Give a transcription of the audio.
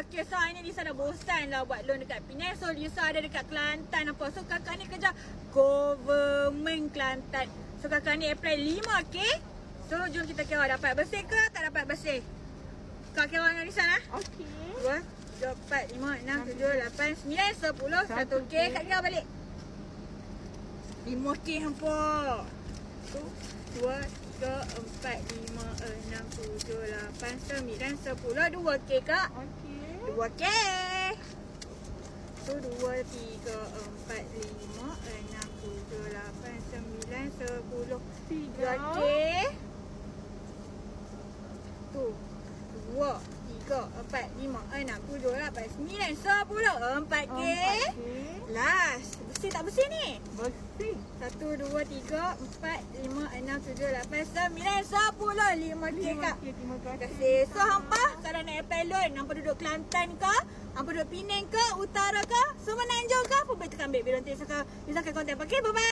Okey, so hari ni Lisa dah bosan lah buat loan dekat Penang. So Lisa ada dekat Kelantan apa. So kakak ni kerja government Kelantan. So kakak ni apply 5 okey. So jom kita kira dapat bersih ke tak dapat bersih. Kak kira dengan Lisa lah. Okey. Dua, dua, empat, lima, enam, tujuh, lapan, sembilan, sepuluh, satu Satu K. K. Kak kira balik. Lima K hampa. Satu, dua, kak. Okey. Dua K. So dua, tiga, empat, lima, enam, tujuh, lapan, sembilan, sepuluh. Tiga. K. Tu. Dua, tiga, empat, lima, enam, tujuh, lapan, sembilan, sepuluh. Empat K. Last. Bersih tak bersih ni? Bersih. Satu, dua, tiga, empat, lima, enam, tujuh, lapan, sembilan, sepuluh. Lima K Lima kak. K. Terima Terima kasih. kasih. So hampa kalau nak apply loan, hampa duduk Kelantan ke? Hampa duduk Penang ke? Utara ke? Semenanjung ke? Hampa boleh tekan ambil bilang nanti. Bisa akan kontak. Okay, bye-bye.